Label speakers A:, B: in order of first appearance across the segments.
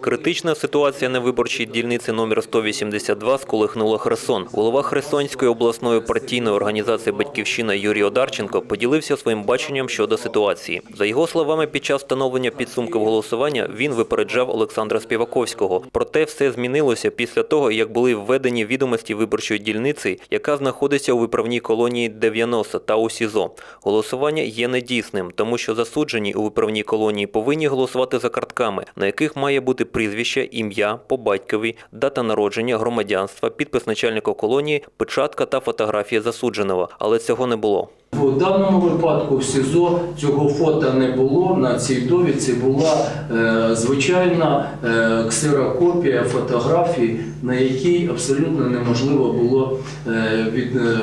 A: Критична ситуація на виборчій дільниці номер 182 сколихнула Херсон. Голова Херсонської обласної партійної організації «Батьківщина» Юрій Одарченко поділився своїм баченням щодо ситуації. За його словами, під час встановлення підсумків голосування він випереджав Олександра Співаковського. Проте все змінилося після того, як були введені відомості виборчої дільниці, яка знаходиться у виправній колонії 90 та у СІЗО. Голосування є недійсним, тому що засуджені у виправній колонії повинні голосувати за картками, на яких має бути прізвище, ім'я, по батькові, дата народження, громадянства, підпис начальника колонії, печатка та фотографія засудженого. Але цього не було.
B: У даному випадку в СІЗО цього фото не було. На цій довідці була е, звичайна е, ксерокопія фотографії, на якій абсолютно неможливо було е, від, е,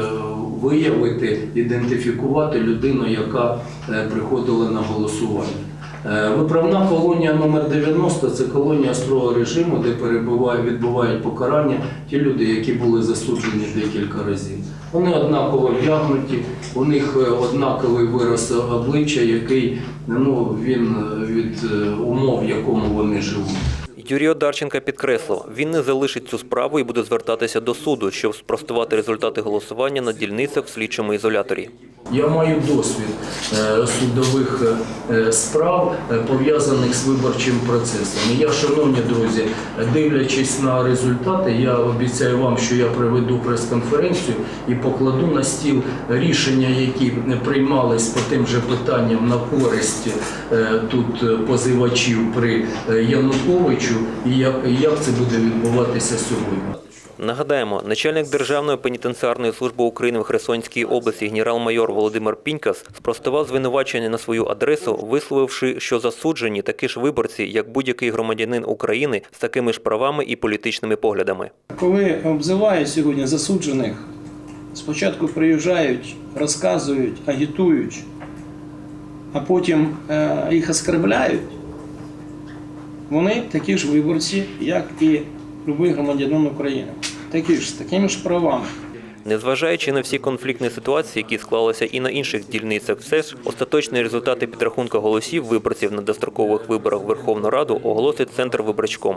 B: виявити, ідентифікувати людину, яка е, приходила на голосування. Е, Виправна колонія номер 90 це колонія строго режиму, де перебувають, відбувають покарання ті люди, які були засуджені декілька разів. Вони однаково вдягнуті, у них е, однаковий вираз обличчя, який ну, він е, від умов, в якому вони живуть.
A: Юрій Одарченка підкреслив, він не залишить цю справу і буде звертатися до суду, щоб спростувати результати голосування на дільницях в слідчому ізоляторі.
B: Я маю досвід е, судових е, справ, е, пов'язаних з виборчим процесом. Я, шановні друзі, дивлячись на результати, я обіцяю вам, що я проведу прес-конференцію і покладу на стіл рішення, які приймались по тим же питанням на користь тут позивачів при Януковичу, і як, і як це буде відбуватися сьогодні.
A: Нагадаємо, начальник Державної пенітенціарної служби України в Херсонській області генерал-майор Володимир Пінькас спростував звинувачення на свою адресу, висловивши, що засуджені такі ж виборці, як будь-який громадянин України з такими ж правами і політичними поглядами.
C: Коли обзивають сьогодні засуджених, спочатку приїжджають, розказують, агітують, а потім е, їх оскарбляють, вони такі ж виборці, як і будь-який громадянин України. Такі ж, з такими ж правами.
A: Незважаючи на всі конфліктні ситуації, які склалися і на інших дільницях, все ж остаточні результати підрахунку голосів виборців на дострокових виборах в Верховну Раду оголосить Центр виборчком.